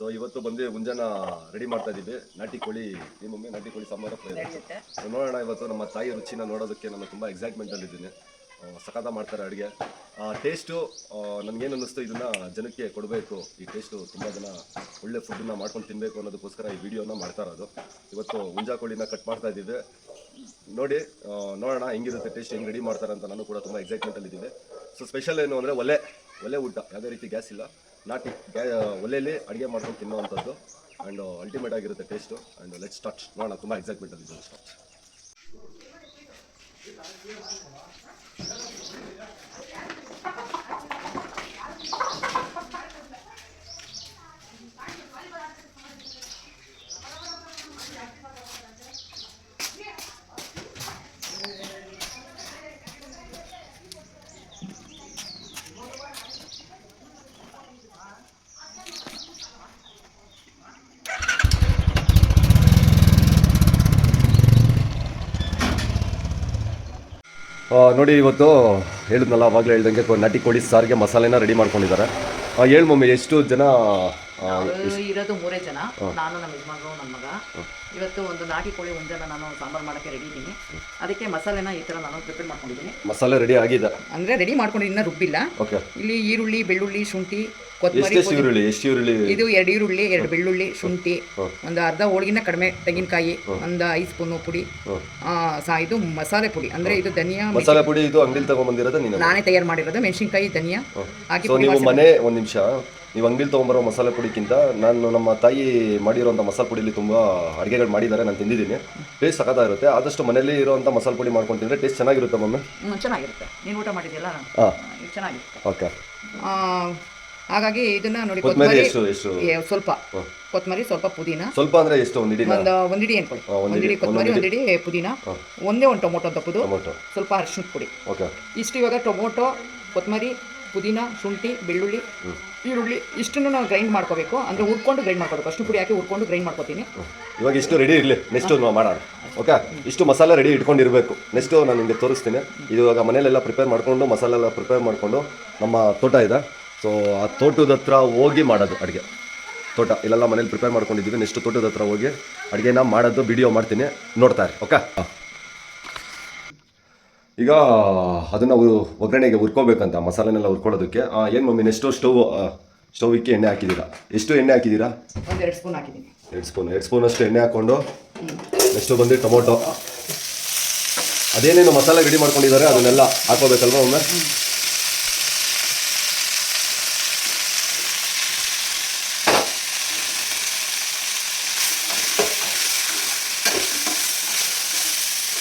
So ಇವತ್ತು ಬಂದು ಮುಂಜಾನೆ ರೆಡಿ ಮಾಡ್ತಾ ಇದ್ದೀವಿ. ನಾಟಿ ಕೋಳಿ ನಿಮ್ಮೊಮ್ಮೆ ನಾಟಿ ಕೋಳಿ ಸಾಂಬಾರು ಸೊ ನೋಡೋಣ ಇವತ್ತು ನಮ್ಮ ತಾಯಿ ರುಚಿನ ನೋಡೋದಕ್ಕೆ ನಾನು ತುಂಬ ಎಕ್ಸೈಟ್ಮೆಂಟಲ್ಲಿದ್ದೀನಿ ಸಖತ ಮಾಡ್ತಾರೆ ಅಡುಗೆ. ಟೇಸ್ಟು ನನಗೇನು ಅನ್ನಿಸ್ತು ಇದನ್ನು ಜನಕ್ಕೆ ಕೊಡಬೇಕು. ಈ ಟೇಸ್ಟು ತುಂಬ ಜನ ಒಳ್ಳೆ ಫುಡ್ಡನ್ನ ಮಾಡ್ಕೊಂಡು ತಿನ್ನಬೇಕು ಅನ್ನೋದಕ್ಕೋಸ್ಕರ ಈ ವಿಡಿಯೋನ ಮಾಡ್ತಾ ಇರೋದು. ಇವತ್ತು ಮುಂಜಾ ಕೋಳಿನ ಕಟ್ ಮಾಡ್ತಾ ಇದ್ದೀವಿ. ನೋಡಿ ನೋಡೋಣ ಹೆಂಗಿರುತ್ತೆ ಟೇಸ್ಟ್ ಹೆಂಗೆ ರೆಡಿ ಮಾಡ್ತಾರೆ ಅಂತ ನಾನು ಕೂಡ ತುಂಬ ಎಕ್ಸೈಟ್ಮೆಂಟಲ್ಲಿದ್ದೀನಿ ಸೊ ಸ್ಪೆಷಲ್ ಏನು ಅಂದರೆ ಒಲೆ ಒಲೆ ಊಟ. ಯಾವುದೇ ರೀತಿ ಗ್ಯಾಸ್ ಇಲ್ಲ. ನಾಟಿ ಒಲೆಯಲ್ಲಿ ಅಡುಗೆ ಮಾಡ್ಕೊಂಡು ತಿನ್ನುವಂಥದ್ದು. ಆ್ಯಂಡ್ ಅಲ್ಟಿಮೇಟ್ ಆಗಿರುತ್ತೆ ಟೇಸ್ಟು ಆ್ಯಂಡ್ ಲೆಟ್ ಸ್ಟಾರ್ಟ್ ನೋಡೋಣ, ತುಂಬ ಎಕ್ಸೈಟ್ಮೆಂಟಲ್ಲಿದ್ದೀನಿ ಸ್ಟಾರ್ಟ್ ನೋಡಿ ಇವತ್ತು ಹೇಳಿದ್ನಲ್ಲ ಅವಾಗಲೇ ಹೇಳ್ದಂಗೆ ನಾಟಿ ಕೋಳಿ ಸಾರಿಗೆ ಮಸಾಲೆನ ರೆಡಿ ಮಾಡ್ಕೊಂಡಿದ್ದಾರೆ. ಹೇಳ್ ಹೇಳು ಮಮ್ಮಿ ಎಷ್ಟು ಜನ ಇರೋದು ಮೂರೇ ಜನ. ನಾನು ನಮ್ಮ ಯಜಮಾನರು ನನ್ನ ಮಗ. ಇವತ್ತು ಒಂದು ನಾಟಿ ಕೋಳಿ ಒಂದನ್ನು ನಾನು ಸಾಂಬಾರ್ ಮಾಡಕ್ಕೆ ರೆಡಿ ಇದ್ದೀನಿ. ಅದಕ್ಕೆ ಮಸಾಲೆನ ಈ ತರ ನಾನು ಪ್ರಿಪೇರ್ ಮಾಡ್ಕೊಂಡಿದ್ದೀನಿ. ಮಸಾಲೆ ರೆಡಿ ಆಗಿದೆ. ಅಂದ್ರೆ ರೆಡಿ ಮಾಡ್ಕೊಂಡು ಇನ್ನೂ ರುಬ್ಬಿಲ್ಲ. ಓಕೆ ಇಲ್ಲಿ ಈರುಳ್ಳಿ ಬೆಳ್ಳುಳ್ಳಿ ಶುಂಠಿ ಕೊತ್ತಂಬರಿ ಈರುಳ್ಳಿ ಎಷ್ಟು ಈರುಳ್ಳಿ? ಇದು ಎರಡು ಈರುಳ್ಳಿ ಎರಡು ಬೆಳ್ಳುಳ್ಳಿ ಶುಂಠಿ ಒಂದು ಅರ್ಧ ಹೋಳಿಗಿನ ಕಡಿಮೆ ತೆಂಗಿನಕಾಯಿ ಒಂದು ಐದು ಸ್ಪೂನು ಪುಡಿ. ಸಾ ಇದು ಮಸಾಲೆ ಪುಡಿ. ಅಂದ್ರೆ ಇದು ಧನಿಯಾ ಮಸಾಲೆ ಪುಡಿ ಇದು ಅಂಗಡಿಲಿ ತಗೊಂಬಂದಿರೋದು ನೀನು ನಾನೇ ತಯಾರು ಮಾಡಿರೋದು ಮೆಣಸಿನಕಾಯಿ ಧನಿಯಾ. ಹಾಕಿ ಮನೆ ಒಂದು ನಿಮಿಷ. ನೀವು ಅಂಗಡಿಲಿ ತೊಗೊಂಬರೋ ಮಸಾಲೆ ಪುಡಿಕ್ಕಿಂತ ನಾನು ನಮ್ಮ ತಾಯಿ ಮಾಡಿರೋಂಥ ಮಸಾಲೆ ಪುಡಿಲಿ ತುಂಬ ಅಡುಗೆಗಳು ಮಾಡಿದ್ದಾರೆ ನಾನು ತಿಂದಿದ್ದೀನಿ. ಟೇಸ್ಟ್ ಸಖತ್ತಾಗಿರುತ್ತೆ ಆದಷ್ಟು ಮನೇಲಿ ಇರೋಂಥ ಮಸಾಲೆ ಪುಡಿ ಮಾಡ್ಕೊಂಡು ತಿಂದರೆ ಟೇಸ್ಟ್ ಚೆನ್ನಾಗಿರುತ್ತೆ ಮಮ್ಮಿ. ಚೆನ್ನಾಗಿರುತ್ತೆ. ನೀನು ಊಟ ಮಾಡಿದ್ಯಲ್ಲ? ಹಾಂ. ಚೆನ್ನಾಗಿರುತ್ತೆ. ಓಕೆ. ಹಾಗಾಗಿ ಇದನ್ನ ನೋಡಿ ಕೊತ್ತಂಬರಿ ಎಷ್ಟು ಎಷ್ಟು? ಸ್ವಲ್ಪ. ಕೊತ್ತಂಬರಿ ಸ್ವಲ್ಪ ಪುದೀನ. ಸ್ವಲ್ಪ ಅಂದ್ರೆ ಎಷ್ಟು? ಒಂದು ಹಿಡಿ ಒಂದು ಒಂದಿಡಿ ಅನ್ಕೊಳ್ಳಿ ಹಾ, ಒಂದಿಡಿ, ಒಂದಿಡಿ ಕೊತ್ತಂಬರಿ ಒಂದಿಡಿ ಪುದೀನ. ಒಂದೇ ಒಂದು ಟೊಮೊಟೊ ತಪ್ಪದು ಟೊಮೊಟೊ. ಸ್ವಲ್ಪ ಅರಿಶಿನ ಪುಡಿ. ಓಕೆ. ಇಷ್ಟು ಇವಾಗ ಟೊಮೊಟೊ ಕೊತ್ತಂಬರಿ ಪುದೀನ ಶುಂಠಿ ಬೆಳ್ಳುಳ್ಳಿ ಈರುಳ್ಳಿ ಇಷ್ಟನ್ನು ನಾವು ಗ್ರೈಂಡ್ ಮಾಡ್ಕೋಬೇಕು. ಅಂದರೆ ಹುರ್ಕೊಂಡು ಗ್ರೈಂಡ್ ಮಾಡ್ಕೋಬೇಕು. ಅಷ್ಟು ಪುಡಿ ಹಾಕಿ ಹುರ್ಕೊಂಡು ಗ್ರೈಂಡ್ ಮಾಡ್ಕೋತೀನಿ. ಇವಾಗ ಇಷ್ಟು ರೆಡಿ ಇರಲಿ. ನೆಕ್ಸ್ಟ್ ಮಾಡೋಣ. ಓಕೆ ಇಷ್ಟು ಮಸಾಲೆ ರೆಡಿ ಇಟ್ಕೊಂಡಿರಬೇಕು. ನೆಕ್ಸ್ಟು ನಾನು ನಿಮಗೆ ತೋರಿಸ್ತೀನಿ. ಇದು ಇವಾಗ ಮನೇಲೆಲ್ಲ ಪ್ರಿಪೇರ್ ಮಾಡಿಕೊಂಡು ಮಸಾಲೆ ಎಲ್ಲ ಪ್ರಿಪೇರ್ ಮಾಡಿಕೊಂಡು ನಮ್ಮ ತೋಟ ಇದೆ. ಸೊ ಆ ತೋಟದ ಹತ್ರ ಹೋಗಿ ಮಾಡೋದು ಅಡುಗೆ. ತೋಟ. ಇಲ್ಲೆಲ್ಲ ಮನೇಲಿ ಪ್ರಿಪೇರ್ ಮಾಡ್ಕೊಂಡಿದ್ದೀವಿ. ನೆಕ್ಸ್ಟ್ ತೋಟದ ಹತ್ರ ಹೋಗಿ ಅಡುಗೆನ ಮಾಡೋದು ವಿಡಿಯೋ ಮಾಡ್ತೀನಿ. ನೋಡ್ತಾರೆ. ಓಕೆ ಈಗ ಅದನ್ನು ಒಗ್ಗರಣೆಗೆ ಹುರ್ಕೋಬೇಕಂತ ಮಸಾಲೆನೆಲ್ಲ ಹುರ್ಕೊಳ್ಳೋದಕ್ಕೆ. ಏನು ಮಮ್ಮಿ ನೆಕ್ಸ್ಟು ಸ್ಟವ್ ಸ್ಟೌವಿಗೆ ಎಣ್ಣೆ ಹಾಕಿದ್ದೀರಾ ಎಷ್ಟು ಎಣ್ಣೆ ಹಾಕಿದ್ದೀರಾ ಎರಡು ಸ್ಪೂನ್ ಹಾಕಿದ್ದೀನಿ ಎರಡು ಸ್ಪೂನ್ ಎರಡು ಸ್ಪೂನ್ ಅಷ್ಟು ಎಣ್ಣೆ ಹಾಕ್ಕೊಂಡು ನೆಕ್ಸ್ಟು ಬಂದು ಟೊಮೊಟೊ. ಅದೇನೇನು ಮಸಾಲೆ ರೆಡಿ ಮಾಡ್ಕೊಂಡಿದ್ದಾರೆ ಅದನ್ನೆಲ್ಲ ಹಾಕೋಬೇಕಲ್ವ ಒಮ್ಮೆ?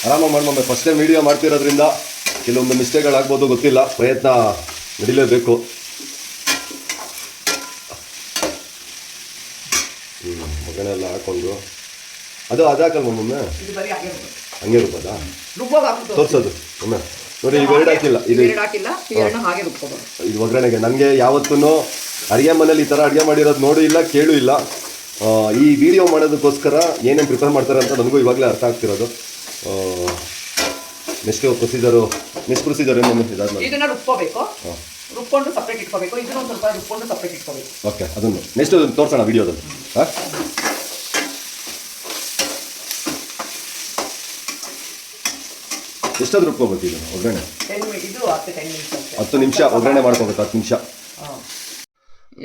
ಆರಾಮಾಗಿ ಮಾಡ್ಮೊಮ್ಮೆ ಫಸ್ಟ್ ಟೈಮ್ ವೀಡಿಯೋ ಮಾಡ್ತಿರೋದ್ರಿಂದ ಕೆಲವೊಂದು ಮಿಸ್ಟೇಕ್ಗಳಾಗ್ಬೋದು ಗೊತ್ತಿಲ್ಲ. ಪ್ರಯತ್ನ ನಡೀಲೇಬೇಕು. ಹ್ಞೂ ಎಲ್ಲ ಹಾಕೊಂಡು. ಅದು ಇದು ಬರೀ ಹಾಗೆ ರುಬ್ಬೋದು. ತೋರಿಸೋದು ಒಮ್ಮೆ ನೋಡಿ ಇವೆರಡು ಹಾಕಿಲ್ಲ. ಇದು ಎರಡು ಹಾಕಿಲ್ಲ. ಇದು ಒಗ್ಗರಣೆಗೆ. ನನಗೆ ಯಾವತ್ತೂ ಅಡುಗೆ ಮನೇಲಿ ಈ ಥರ ಅಡುಗೆ ಮಾಡಿರೋದು ನೋಡು ಇಲ್ಲ ಕೇಳು ಇಲ್ಲ. ಈ ವಿಡಿಯೋ ಮಾಡೋದಕ್ಕೋಸ್ಕರ ಏನೇನು ಪ್ರಿಪೇರ್ ಮಾಡ್ತಾರೆ ಅಂತ ನನಗೂ ಇವಾಗಲೇ ಅರ್ಥ ಆಗ್ತಿರೋದು. ನೆಕ್ಸ್ಟ್ ಪ್ರೊಸೀಜರು ನೆಕ್ಸ್ಟ್ ಪ್ರೊಸೀಜರ್ ಏನು ಇದಾದ್ಮೇಲೆ ಇದನ್ನ ರುಬ್ಕೋಬೇಕು ರುಬ್ಕೊಂಡು ಸಪ್ರೇಟ್ ಇಟ್ಕೋಬೇಕು. ಇದನ್ನ ಒಂದು ಸ್ವಲ್ಪ ರುಬ್ಕೊಂಡು ಸಪ್ರೇಟ್ ಇಟ್ಕೋಬೇಕು. ಓಕೆ ಅದನ್ನು ನೆಕ್ಸ್ಟ್ ಅದನ್ನು ತೋರಿಸೋಣ ವಿಡಿಯೋದಲ್ಲಿ. ಹಾಂ? ಎಷ್ಟಾದ್ರೂ ರುಬ್ಕೋಬೇಕು ಇದನ್ನು ಒಗ್ಗರಣೆ? ಇದು ಹತ್ತು ನಿಮಿಷ ಒಗ್ಗರಣೆ ಮಾಡ್ಕೋಬೇಕು ಹತ್ತು ನಿಮಿಷ.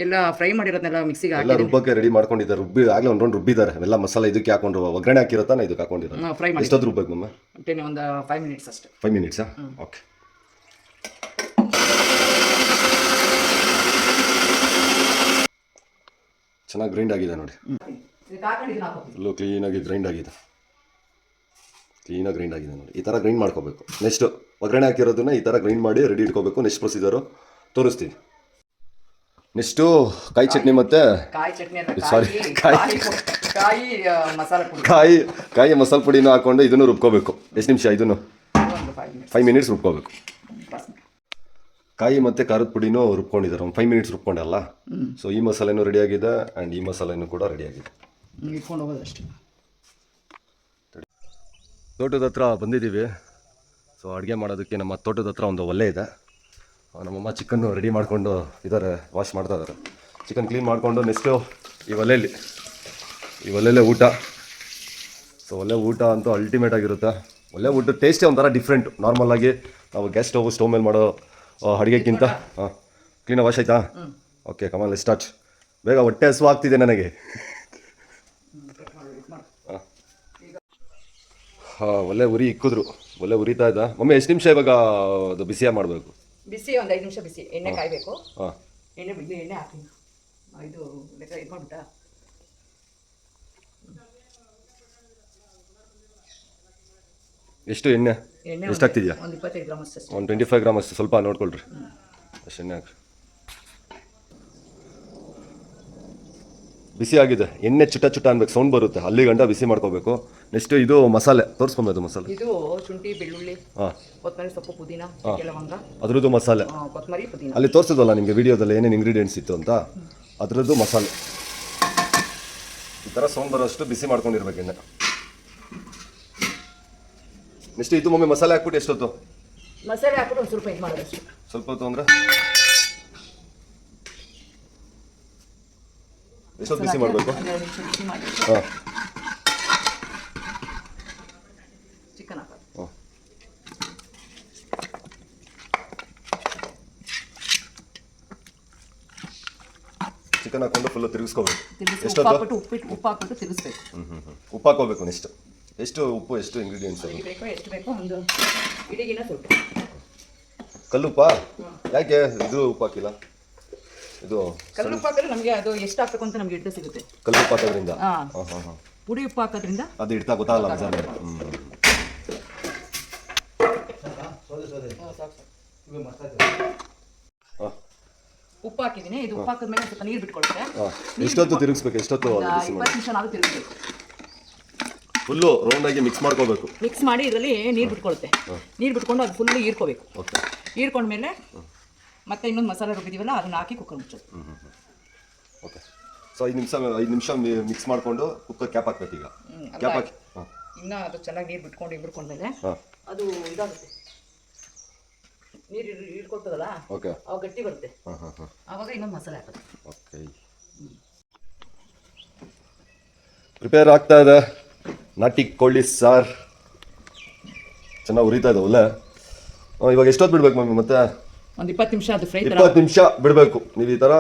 ಎಲ್ಲ ಫ್ರೈ ಮಾಡಿರೋದನ್ನೆಲ್ಲ ಮಿಕ್ಸಿಗೆ ಎಲ್ಲ ಹಾಕಿ ರುಬ್ಬಕ್ಕೆ ರೆಡಿ ಮಾಡ್ಕೊಂಡಿದ್ದಾರೆ ರುಬ್ಬಿ ಆಗಲೇ ಒಂದು ರೌಂಡ್ ರುಬ್ಬಿದ್ದಾರೆ. ಎಲ್ಲ ಮಸಾಲೆ ಇದಕ್ಕೆ ಹಾಕೊಂಡು ಒಗ್ಗರಣೆ ಹಾಕಿರುತ್ತಾನೆ ಇದಕ್ಕೆ ಹಾಕೊಂಡಿದ್ದಾರೆ ಫ್ರೈ ಮಾಡಿ ಎಷ್ಟೊತ್ತು ರುಬ್ಬೇಕು ಮಮ್ಮ? ಟೆನ್ ಒಂದು ಫೈವ್ ಮಿನಿಟ್ಸ್ ಅಷ್ಟೇ. ಫೈವ್ ಮಿನಿಟ್ಸಾ ಓಕೆ ಚೆನ್ನಾಗಿ ಗ್ರೈಂಡ್ ಆಗಿದೆ ನೋಡಿ. ಫುಲ್ಲು ಕ್ಲೀನಾಗಿ ಗ್ರೈಂಡ್ ಆಗಿದೆ. ಕ್ಲೀನಾಗಿ ಗ್ರೈಂಡ್ ಆಗಿದೆ ನೋಡಿ. ಈ ಥರ ಗ್ರೈಂಡ್ ಮಾಡ್ಕೋಬೇಕು. ನೆಕ್ಸ್ಟ್ ಒಗ್ಗರಣೆ ಹಾಕಿರೋದನ್ನ ಈ ಥರ ಗ್ರೈಂಡ್ ಮಾಡಿ ರೆಡಿ ಇಟ್ಕೋಬೇಕು. ನೆಕ್ಸ್ಟ್ ಪ್ರೊಸೀಜರು ತೋರಿಸ್ತೀನಿ. ನೆಕ್ಸ್ಟು ಕಾಯಿ ಚಟ್ನಿ ಮತ್ತೆ? ಕಾಯಿ ಚಟ್ನಿ ಅಲ್ಲ Sorry, ಕಾಯಿ. ಕಾಯಿ. ಕಾಯಿ ಮಸಾಲ ಆ, ಮಸಾಲೆ ಪುಡಿ. ಕಾಯಿ ಕಾಯಿ ಮಸಾಲೆ ಪುಡಿನೂ ಹಾಕೊಂಡು ಇದನ್ನು ರುಬ್ಕೋಬೇಕು. ಎಷ್ಟು ನಿಮಿಷ ಇದನ್ನು? ಫೈವ್ ಮಿನಿಟ್ಸ್ ರುಬ್ಕೋಬೇಕು. ಕಾಯಿ ಮತ್ತು ಖಾರದ ಪುಡಿನೂ ರುಬ್ಕೊಂಡಿದ್ದಾರೆ. ಒಂದು ಫೈವ್ ಮಿನಿಟ್ಸ್ ರುಬ್ಕೊಂಡಲ್ಲ ಸೊ ಈ ಮಸಾಲೆನೂ ರೆಡಿಯಾಗಿದೆ ಆಗಿದೆ ಆ್ಯಂಡ್ ಈ ಮಸಾಲೆನೂ ಕೂಡ ರೆಡಿಯಾಗಿದೆ ಆಗಿದೆ. ಇಟ್ಕೊಂಡು ಹೋಗೋದು ಅಷ್ಟೇ ತೋಟದ ಹತ್ರ ಬಂದಿದ್ದೀವಿ. ಸೊ ಅಡುಗೆ ಮಾಡೋದಕ್ಕೆ ನಮ್ಮ ತೋಟದ ಹತ್ರ ಒಂದು ಒಲೆ ಇದೆ. ನಮ್ಮಮ್ಮ ಚಿಕನ್ನು ರೆಡಿ ಮಾಡಿಕೊಂಡು ಇದ್ದಾರೆ ವಾಶ್ ಮಾಡ್ತಾ ಇದ್ದಾರೆ ಚಿಕನ್ ಕ್ಲೀನ್ ಮಾಡಿಕೊಂಡು ನೆಕ್ಸ್ಟು ಈ ಒಲೆಯಲ್ಲಿ ಈ ಒಲೆಯಲ್ಲೇ ಊಟ. ಸೊ ಒಲೆ ಊಟ ಅಂತೂ ಅಲ್ಟಿಮೇಟ್ ಆಗಿರುತ್ತೆ. ಒಲೆ ಊಟ ಟೇಸ್ಟೇ ಒಂಥರ ಡಿಫ್ರೆಂಟ್ ನಾರ್ಮಲ್ಲಾಗಿ ನಾವು ಗ್ಯಾಸ್ ಸ್ಟವ್ ಸ್ಟವ್ ಮೇಲೆ ಮಾಡೋ ಅಡುಗೆಗಿಂತ ಹಾಂ ಕ್ಲೀನಾಗಿ ವಾಶ್ ಆಯ್ತಾ? ಓಕೆ ಕಮಲ್ ಸ್ಟಾರ್ಟ್ ಬೇಗ ಹೊಟ್ಟೆ ಹಸು ಆಗ್ತಿದೆ ನನಗೆ. ಹಾಂ ಒಲೆ ಉರಿ ಇಕ್ಕಿದ್ರು. ಒಲೆ ಉರಿತಾ ಇದ್ದ. ಮಮ್ಮಿ ಎಷ್ಟು ನಿಮಿಷ ಇವಾಗ ಅದು ಬಿಸಿಯಾಗಿ ಮಾಡಬೇಕು? ಬಿಸಿ ಒಂದು ಐದು ನಿಮಿಷ ಬಿಸಿ ಎಣ್ಣೆ ಕಾಯಬೇಕು. ಹಾಂ. ಎಣ್ಣೆ ಬಿಡ್ಲಿ ಎಣ್ಣೆ ಹಾಕಿ. ಇದು ಲೆಕ್ಕ ಇದು ಮಾಡ್ಬಿಟ್ಟ ಎಷ್ಟು ಎಣ್ಣೆ? ಎಣ್ಣೆ ಎಷ್ಟು ಹಾಕ್ತಿದ್ಯಾ ಒಂದು ಇಪ್ಪತ್ತೈದು ಗ್ರಾಮ್ ಅಷ್ಟೇ. ಒಂದು ಟ್ವೆಂಟಿ ಫೈವ್ ಗ್ರಾಮ್ ಅಷ್ಟು ಸ್ವಲ್ಪ ನೋಡ್ಕೊಳ್ರಿ. ಅಷ್ಟು ಎಣ್ಣೆ ಹಾಕ್ರಿ. ಬಿಸಿ ಆಗಿದೆ. ಎಣ್ಣೆ ಚುಟ ಚುಟ ಅನ್ಬೇಕು ಸೌಂಡ್ ಬರುತ್ತೆ. ಅಲ್ಲಿ ಗಂಟ ಬಿಸಿ ಮಾಡ್ಕೋಬೇಕು. ನೆಕ್ಸ್ಟ್ ಇದು ಮಸಾಲೆ. ತೋರಿಸ್ಕೊಂಬೋದು ಮಸಾಲೆ. ಇದು ಶುಂಠಿ ಬೆಳ್ಳುಳ್ಳಿ ಹಾಂ. ಕೊತ್ತಂಬರಿ ಸೊಪ್ಪು ಪುದೀನ ಲವಂಗ ಅದ್ರದ್ದು ಮಸಾಲೆ. ಕೊತ್ತಂಬರಿ ಪುದೀನ. ಅಲ್ಲಿ ತೋರಿಸಿದ್ವಲ್ಲ ನಿಮಗೆ ವಿಡಿಯೋದಲ್ಲಿ ಏನೇನು ಇಂಗ್ರೀಡಿಯೆಂಟ್ಸ್ ಇತ್ತು ಅಂತ? ಅದರದ್ದು ಮಸಾಲೆ. ಈ ಥರ ಸೌಂಡ್ ಬರೋಷ್ಟು ಬಿಸಿ ಮಾಡ್ಕೊಂಡಿರ್ಬೇಕು ಎಣ್ಣೆ. ನೆಕ್ಸ್ಟ್ ಇದು ಮಮ್ಮಿ ಮಸಾಲೆ ಹಾಕ್ಬಿಟ್ಟು ಎಷ್ಟೊತ್ತು? ಮಸಾಲೆ ಹಾಕ್ಬಿಟ್ಟು ಒಂದು ಸ್ವಲ್ಪ ಇದು ಮಾಡೋದು ಸ್ವಲ್ಪ ಹೊತ್ತು ಅಂದರೆ? ಎಷ್ಟೊತ್ತು ಬಿಸಿ ಮಾಡಬೇಕು ಹಾಂ ಚಿಕನ್ ಹಾಕೋದು ಚಿಕನ್ ಹಾಕೊಂಡು ಫುಲ್ ತಿರುಗಿಸ್ಕೋಬೇಕು ಎಷ್ಟು ಉಪ್ಪಿಟ್ಟು ಉಪ್ಪು ಹಾಕ್ಬಿಟ್ಟು ತಿರುಗಿಸ್ಬೇಕು ಉಪ್ಪು ಹಾಕೋಬೇಕು ನೆಕ್ಸ್ಟ್ ಎಷ್ಟು ಉಪ್ಪು ಎಷ್ಟು ಇಂಗ್ರೀಡಿಯೆಂಟ್ಸ್ ಬೇಕು ಎಷ್ಟು ಬೇಕೋ ಒಂದು ಇಡಿಗಿನ ಸ್ವಲ್ಪ ಕಲ್ಲುಪ್ಪ ಯಾಕೆ ಇದು ಉಪ್ಪು ಹಾಕಿಲ್ಲ ಇದು ಕಲ್ಲು ಹಾಕಿದ್ರೆ ನಮಗೆ ಅದು ಎಷ್ಟು ಹಾಕ್ಬೇಕು ಅಂತ ನಮಗೆ ಹಿಡಿದು ಸಿಗುತ್ತೆ. ಕಲ್ಲುಪ್ಪು ಪಾಕದ್ರಿಂದ? ಹಾಂ. ಪುಡಿ ಉಪ್ಪು ಹಾಕೋದ್ರಿಂದ? ಅದು ಇಡ್ತಾ ಗೊತ್ತಾಗಲ್ಲ ಮಸಾಲೆ ಉಪ್ಪು ಹಾಕಿದ್ದೀನಿ. ಇದು ಉಪ್ಪು ಹಾಕಿದ ಮೇಲೆ ಸ್ವಲ್ಪ ನೀರು ಬಿಟ್ಕೊಳುತ್ತೆ. ಎಷ್ಟೊತ್ತು ತಿರುಗಿಸ್ಬೇಕು? ಎಷ್ಟೊತ್ತು ಇಪ್ಪತ್ತು ನಿಮಿಷ ನಾವು ತಿರುಗಬೇಕು ಫುಲ್ಲು ರೌಂಡಾಗಿ ಮಿಕ್ಸ್ ಮಾಡ್ಕೋಬೇಕು. ಮಿಕ್ಸ್ ಮಾಡಿ ಇದರಲ್ಲಿ ನೀರು ಬಿಟ್ಕೊಳುತ್ತೆ. ನೀರು ಬಿಟ್ಕೊಂಡು ಅದು ಫುಲ್ಲು ಹೀರ್ಕೋಬೇಕು ಓಕೆ. ಹೀರ್ಕೊಂಡ್ಮೇಲೆ ಮತ್ತೆ ಇನ್ನೊಂದು ಮಸಾಲೆ ರುಬ್ಬಿದೀವಲ್ಲ ಅದನ್ನ ಹಾಕಿ ಕುಕ್ಕರ್ ಮುಚ್ಚೋದು. ಓಕೆ ಸೊ ಐದು ನಿಮಿಷ ಐದು ನಿಮಿಷ ಮಿಕ್ಸ್ ಮಾಡಿಕೊಂಡು ಕುಕ್ಕರ್ ಕ್ಯಾಪ್ ಹಾಕ್ಬೇಕು ಈಗ. ಕ್ಯಾಪ್ ಹಾಕಿ. ಇನ್ನೂ ಅದು ಚೆನ್ನಾಗಿ ನೀರು ಬಿಟ್ಕೊಂಡು ಹಿಡ್ಕೊಂಡ್ಮೇಲೆ ಹಾಂ. ಅದು ಇದಾಗುತ್ತೆ. ನೀರು ಹಿಡ್ಕೊಳ್ತದಲ್ಲ ಓಕೆ ಅವಾಗ ಗಟ್ಟಿ ಬರುತ್ತೆ. ಆವಾಗ ಇನ್ನೊಂದು ಮಸಾಲೆ ಹಾಕೋದು. ಓಕೆ ಪ್ರಿಪೇರ್ ಆಗ್ತಾ ಇದೆ. ನಾಟಿ ಕೋಳಿ ಸಾರ್. ಚೆನ್ನಾಗಿ ಉರಿತಾ ಇದೆ ಒಲೆ. ಇವಾಗ ಎಷ್ಟೊತ್ತು ಬಿಡ್ಬೇಕು ಮಮ್ಮಿ ಮತ್ತೆ? ಒಂದು ಇಪ್ಪತ್ತು ನಿಮಿಷ ಅದು ಫ್ರೈ ಥರ. ಇಪ್ಪತ್ತು ನಿಮಿಷ ಬಿಡಬೇಕು. ನೀವು ಈ ಥರ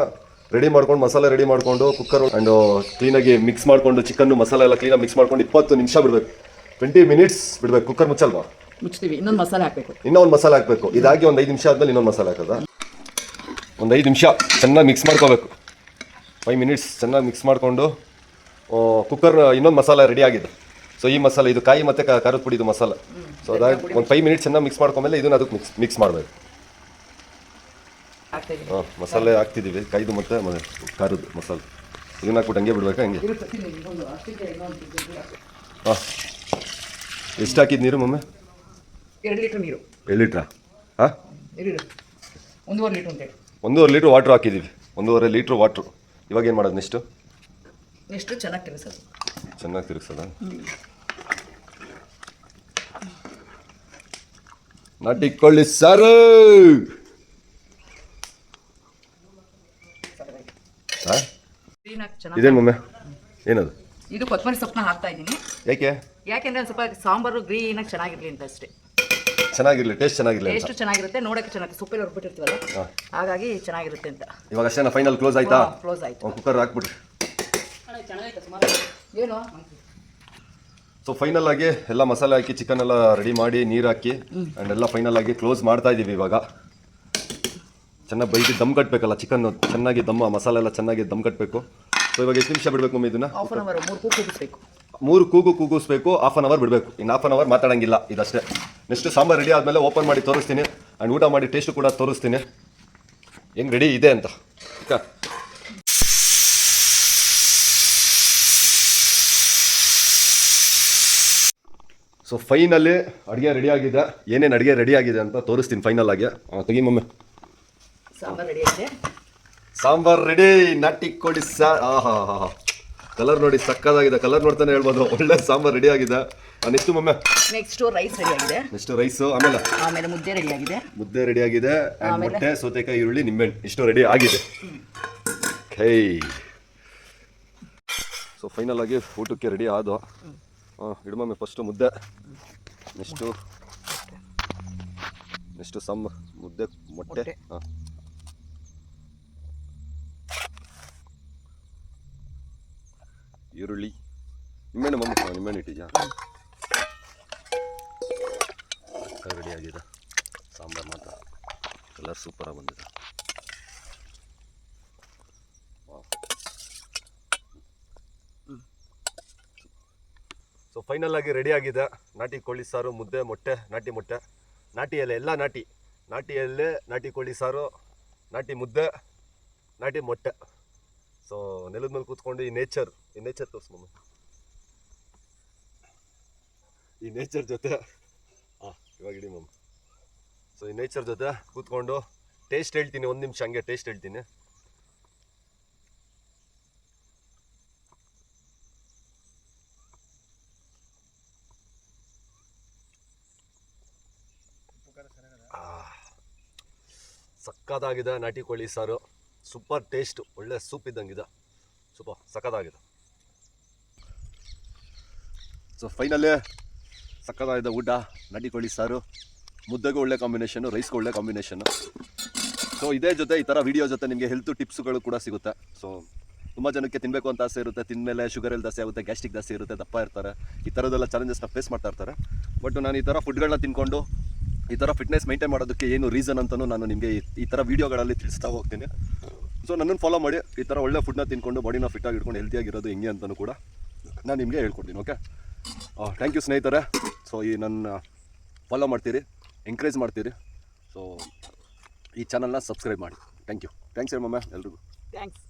ರೆಡಿ ಮಾಡ್ಕೊಂಡು ಮಸಾಲೆ ರೆಡಿ ಮಾಡಿಕೊಂಡು ಕುಕ್ಕರ್ ಆ್ಯಂಡ್ ಕ್ಲೀನಾಗಿ ಮಿಕ್ಸ್ ಮಾಡಿಕೊಂಡು ಚಿಕನ್ನು ಮಸಾಲೆ ಎಲ್ಲ ಕ್ಲೀನಾಗಿ ಮಿಕ್ಸ್ ಮಾಡ್ಕೊಂಡು ಇಪ್ಪತ್ತು ನಿಮಿಷ ಬಿಡಬೇಕು. ಟ್ವೆಂಟಿ ಮಿನಿಟ್ಸ್ ಬಿಡಬೇಕು. ಕುಕ್ಕರ್ ಮುಚ್ಚಲ್ವಾ? ಮುಚ್ತೀವಿ. ಇನ್ನೊಂದು ಮಸಾಲೆ ಹಾಕಬೇಕು. ಇನ್ನೊಂದು ಮಸಾಲೆ ಹಾಕಬೇಕು. ಇದಾಗಿ ಒಂದು ಐದು ನಿಮಿಷ ಆದಮೇಲೆ ಇನ್ನೊಂದು ಮಸಾಲೆ ಹಾಕೋದಾ? ಒಂದು ಐದು ನಿಮಿಷ ಚೆನ್ನಾಗಿ ಮಿಕ್ಸ್ ಮಾಡ್ಕೋಬೇಕು. ಫೈವ್ ಮಿನಿಟ್ಸ್ ಚೆನ್ನಾಗಿ ಮಿಕ್ಸ್ ಮಾಡಿಕೊಂಡು ಕುಕ್ಕರ್ ಇನ್ನೊಂದು ಮಸಾಲೆ ರೆಡಿ ಆಗಿದೆ. ಸೊ ಈ ಮಸಾಲೆ ಇದು ಕಾಯಿ ಮತ್ತು ಖಾರದ ಪುಡಿ ಇದು ಮಸಾಲೆ. ಸೊ ಅದಾಗಿ ಒಂದು ಫೈವ್ ಮಿನಿಟ್ಸ್ ಚೆನ್ನಾಗಿ ಮಿಕ್ಸ್ ಮಾಡ್ಕೊಂಡ್ಮೇಲೆ ಇದನ್ನ ಅದಕ್ಕೆ ಮಿಕ್ಸ್ ಮಿಕ್ಸ್ ಮಾಡಬೇಕು. ಹಾಂ ಮಸಾಲೆ ಹಾಕ್ತಿದ್ದೀವಿ. ಕೈದು ಮತ್ತು ಖಾರದ್ದು ಮಸಾಲೆ. ಇದನ್ನ ಹಾಕ್ಬಿಟ್ಟು ಹಂಗೆ ಬಿಡ್ಬೇಕಾ ಹಂಗೆ. ಹಾಂ. ಎಷ್ಟು ಹಾಕಿದ್ದು ನೀರು ಮಮ್ಮಿ? ಎರಡು ಲೀಟ್ರ್ ನೀರು. ಎರಡು ಲೀಟ್ರಾ? ಹಾಂ. ಒಂದೂವರೆ ಲೀಟ್ರ್ ಅಂತೇಳಿ ಒಂದೂವರೆ ಲೀಟ್ರ್ ವಾಟ್ರ್ ಹಾಕಿದ್ದೀವಿ ಒಂದೂವರೆ ಲೀಟ್ರ್ ವಾಟ್ರು. ಇವಾಗ ಏನು ಮಾಡೋದು ನೆಕ್ಸ್ಟು? ನೆಕ್ಸ್ಟು ಚೆನ್ನಾಗಿ ತಿರುಗಿಸೋದು ಚೆನ್ನಾಗಿ ತಿರುಗಿಸೋದ ನಾಟಿ ಕೊಳ್ಳಿ ಸಾರು ಹಾ? ಕ್ಲೀನಾಗಿ ಚೆನ್ನಾಗಿ ಇದೇನು ಮಮ್ಮಿ. ಏನದು? ಇದು ಕೊತ್ತಂಬರಿ ಸೊಪ್ಪನ್ನ ಹಾಕ್ತಾ ಇದ್ದೀನಿ. ಯಾಕೆ? ಯಾಕೆಂದ್ರೆ ಒಂದ್ ಸ್ವಲ್ಪ ಸಾಂಬಾರು ಗ್ರೀನಾಗಿ ಚೆನ್ನಾಗಿರ್ಲಿ ಅಂತ ಅಷ್ಟೇ. ಚೆನ್ನಾಗಿರ್ಲಿ ಟೇಸ್ಟ್ ಚೆನ್ನಾಗಿರ್ಲಿ ಟೇಸ್ಟ್ ಚೆನ್ನಾಗಿರುತ್ತೆ ನೋಡಕ್ಕೆ ಚೆನ್ನಾಗಿ ಸೊಪ್ಪೆಲ್ಲ ಹೊರಬಿಟ್ಟಿರ್ತೀವಲ್ಲ ಹಾಗಾಗಿ ಚೆನ್ನಾಗಿರುತ್ತೆ ಅಂತ. ಇವಾಗ ಅಷ್ಟೇನ ಫೈನಲ್ ಕ್ಲೋಸ್ ಆಯ್ತಾ? ಕ್ಲೋಸ್ ಆಯ್ತು. ಕುಕ್ಕರ್ ಹಾಕ್ಬಿಟ್ರಿ ಏನು? ಸೊ ಫೈನಲ್ ಆಗಿ ಎಲ್ಲ ಮಸಾಲೆ ಹಾಕಿ ಚಿಕನ್ ಎಲ್ಲ ರೆಡಿ ಮಾಡಿ ನೀರು ಹಾಕಿ ಆ್ಯಂಡ್ ಎಲ್ಲ ಫೈನಲ್ ಆಗಿ ಕ್ಲೋಸ್ ಮಾಡ್ತಾ ಇದ್ದೀವಿ ಇವಾಗ. ಚೆನ್ನಾಗಿ ಬೈದು ದಮ್ ಕಟ್ಟಬೇಕಲ್ಲ ಚಿಕನ್ ಚೆನ್ನಾಗಿ ದಮ್ಮ ಮಸಾಲೆ ಎಲ್ಲ ಚೆನ್ನಾಗಿ ದಮ್ ಕಟ್ಟಬೇಕು ಸೊ ಇವಾಗ ಎಷ್ಟು ನಿಮಿಷ ಬಿಡಬೇಕು ಮಮ್ಮಿ ಇದನ್ನ? ಹಾಫ್ ಅನ್ ಅವರ್ ಮೂರು ಕೂಗು ಕೂಗಿಸ್ಬೇಕು. ಮೂರು ಕೂಗು ಕೂಗಿಸ್ಬೇಕು ಹಾಫ್ ಅನ್ ಅವರ್ ಬಿಡಬೇಕು. ಇನ್ನು ಹಾಫ್ ಅನ್ ಅವರ್ ಮಾತಾಡಂಗಿಲ್ಲ ಇದಷ್ಟೇ. ನೆಕ್ಸ್ಟ್ ಸಾಂಬಾರು ರೆಡಿ ಆದಮೇಲೆ ಓಪನ್ ಮಾಡಿ ತೋರಿಸ್ತೀನಿ. ಆ್ಯಂಡ್ ಊಟ ಮಾಡಿ ಟೇಸ್ಟು ಕೂಡ ತೋರಿಸ್ತೀನಿ. ಹೆಂಗೆ ರೆಡಿ ಇದೆ ಅಂತ. ಓಕೆ ಸೊ ಫೈನಲ್ಲಿ ಅಡುಗೆ ರೆಡಿ ಆಗಿದೆ. ಏನೇನು ಅಡುಗೆ ರೆಡಿ ಆಗಿದೆ ಅಂತ ತೋರಿಸ್ತೀನಿ ಫೈನಲ್ ಆಗಿ. ತೆಗಿ ಮಮ್ಮಿ. ಸಾಂಬಾರು ರೆಡಿ ಆಗಿದೆ. ಸಾಂಬಾರ್ ರೆಡಿ ನಾಟಿ ಕೋಳಿ ಸಾ ಆಹಾ ಹಾ ಕಲರ್ ನೋಡಿ ಸಕ್ಕದಾಗಿದೆ ಕಲರ್ ನೋಡ್ತಾನೆ ಹೇಳ್ಬೋದು. ಒಳ್ಳೆ ಸಾಂಬಾರ್ ರೆಡಿ ಆಗಿದೆ. Next mummy. Next rice ready ಆಗಿದೆ. ನೆಕ್ಸ್ಟ್ ರೈಸ್ ಆಮೇಲೆ? ಆಮೇಲೆ ಮುದ್ದೆ ರೆಡಿ ಆಗಿದೆ. ಮುದ್ದೆ ರೆಡಿ ಆಗಿದೆ. ಮೊಟ್ಟೆ ಸೌತೆಕಾಯಿ ಈರುಳ್ಳಿ ನಿಂಬೆಹಣ್ಣು. ಇಷ್ಟು ರೆಡಿ ಆಗಿದೆ. ಹೇ ಸೊ ಫೈನಲ್ ಆಗಿ ಊಟಕ್ಕೆ ರೆಡಿ ಆದವು ಇಡಮಮ್ಮಿ ಫಸ್ಟು ಮುದ್ದೆ. ನೆಕ್ಸ್ಟು ನೆಕ್ಸ್ಟ್ ಸಮ್ ಮುದ್ದೆ ಮೊಟ್ಟೆ. ಮೊಟ್ಟೆ. ಹಾಂ ಈರುಳ್ಳಿ. ನಿಮ್ಮೇನು ಮಮ್ಮ ನಿಮ್ಮೇನು ನಿಮ್ಮೆಣ್ಣು ಇಟ್ಟಿದ್ಯಾ? ರೆಡಿ ಆಗಿದೆ. ಸಾಂಬಾರು ಮಾತ್ರ. ಕಲರ್ ಸೂಪರಾಗಿ ಬಂದಿದೆ. ಸೊ ಫೈನಲ್ ಆಗಿ ರೆಡಿ ಆಗಿದೆ. ನಾಟಿ ಕೋಳಿ ಸಾರು ಮುದ್ದೆ ಮೊಟ್ಟೆ ನಾಟಿ ಮೊಟ್ಟೆ. ನಾಟಿ ಎಲೆ ಎಲ್ಲ ನಾಟಿ. ನಾಟಿ ಎಲೆ ನಾಟಿ ಕೋಳಿ ಸಾರು ನಾಟಿ ಮುದ್ದೆ ನಾಟಿ ಮೊಟ್ಟೆ. ಸೊ ನೆಲದ ಮೇಲೆ ಕೂತ್ಕೊಂಡು ಈ ನೇಚರ್ ಈ ನೇಚರ್ ತೋರಿಸ್ಮಮ್ಮ ಈ ನೇಚರ್ ಜೊತೆ ಹಾಂ ಇವಾಗ ಇಡಿ ಮಮ್ಮ ಸೊ ಈ ನೇಚರ್ ಜೊತೆ ಕೂತ್ಕೊಂಡು ಟೇಸ್ಟ್ ಹೇಳ್ತೀನಿ, ಒಂದು ನಿಮಿಷ ಹಂಗೆ ಟೇಸ್ಟ್ ಹೇಳ್ತೀನಿ. ಸಕ್ಕತ್ತಾಗಿದೆ ನಾಟಿ ಕೋಳಿ ಸಾರು. ಸೂಪರ್ ಟೇಸ್ಟ್, ಒಳ್ಳೆ ಸೂಪ್ ಇದ್ದಂಗಿದೆ ಸೂಪರ್ ಸಕ್ಕತ್ತಾಗಿದೆ ಸೊ ಫೈನಲ್ಲೇ ಸಕ್ಕದಾಗಿದೆ ಊಟ. ನಡಿ ಕೋಳಿ ಸಾರು. ಮುದ್ದೆಗೂ ಒಳ್ಳೆ ಕಾಂಬಿನೇಷನು ರೈಸ್ಗೂ ಒಳ್ಳೆ ಕಾಂಬಿನೇಷನು ಸೊ ಇದೇ ಜೊತೆ ಈ ಥರ ವಿಡಿಯೋ ಜೊತೆ ನಿಮಗೆ ಹೆಲ್ತ್ ಟಿಪ್ಸ್ಗಳು ಕೂಡ ಸಿಗುತ್ತೆ. ಸೊ ತುಂಬ ಜನಕ್ಕೆ ತಿನ್ನಬೇಕು ಅಂತ ಆಸೆ ಇರುತ್ತೆ. ತಿನ್ಮೇಲೆ ಶುಗರ್ ಜಾಸ್ತಿ ಆಗುತ್ತೆ ಗ್ಯಾಸ್ಟ್ರಿಕ್ ಜಾಸ್ತಿ ಇರುತ್ತೆ, ದಪ್ಪ ಇರ್ತಾರೆ. ಈ ಥರದ್ದೆಲ್ಲ ಚಾಲೆಂಜಸ್ನ ಫೇಸ್ ಮಾಡ್ತಾ ಇರ್ತಾರೆ. ಬಟ್ ನಾನು ಈ ಥರ ಫುಡ್ಗಳನ್ನ ತಿನ್ಕೊಂಡು, ಈ ಥರ ಫಿಟ್ನೆಸ್ ಮೈಂಟೈನ್ ಮಾಡೋದಕ್ಕೆ ಏನು ರೀಸನ್ ಅಂತಲೂ ನಾನು ನಿಮಗೆ ಈ ಥರ ವೀಡಿಯೋಗಳಲ್ಲಿ ತಿಳಿಸ್ತಾ ಹೋಗ್ತೀನಿ. ಸೊ ನನ್ನನ್ನು ಫಾಲೋ ಮಾಡಿ, ಈ ಥರ ಒಳ್ಳೆ ಫುಡ್ನ ತಿನ್ಕೊಂಡು ಬಾಡಿನ ಫಿಟ್ಟಾಗಿ ಇಟ್ಕೊಂಡು ಹೆಲ್ತಿಯಾಗಿರೋದು ಹೆಂಗೆ ಅಂತಲೂ ಕೂಡ ನಾನು ನಿಮಗೆ ಹೇಳ್ಕೊಡ್ತೀನಿ ಓಕೆ ಥ್ಯಾಂಕ್ ಯು ಸ್ನೇಹಿತರೆ. ಸೊ ಈ ನನ್ನ ಫಾಲೋ ಮಾಡ್ತೀರಿ ಎಂಕರೇಜ್ ಮಾಡ್ತೀರಿ. ಸೊ ಈ ಚಾನಲ್ನ ಸಬ್ಸ್ಕ್ರೈಬ್ ಮಾಡಿ. ಥ್ಯಾಂಕ್ ಯು ಥ್ಯಾಂಕ್ಸ್ ಹೇಳಿ ಮಮ್ಮ ಎಲ್ರಿಗೂ. ಥ್ಯಾಂಕ್ಸ್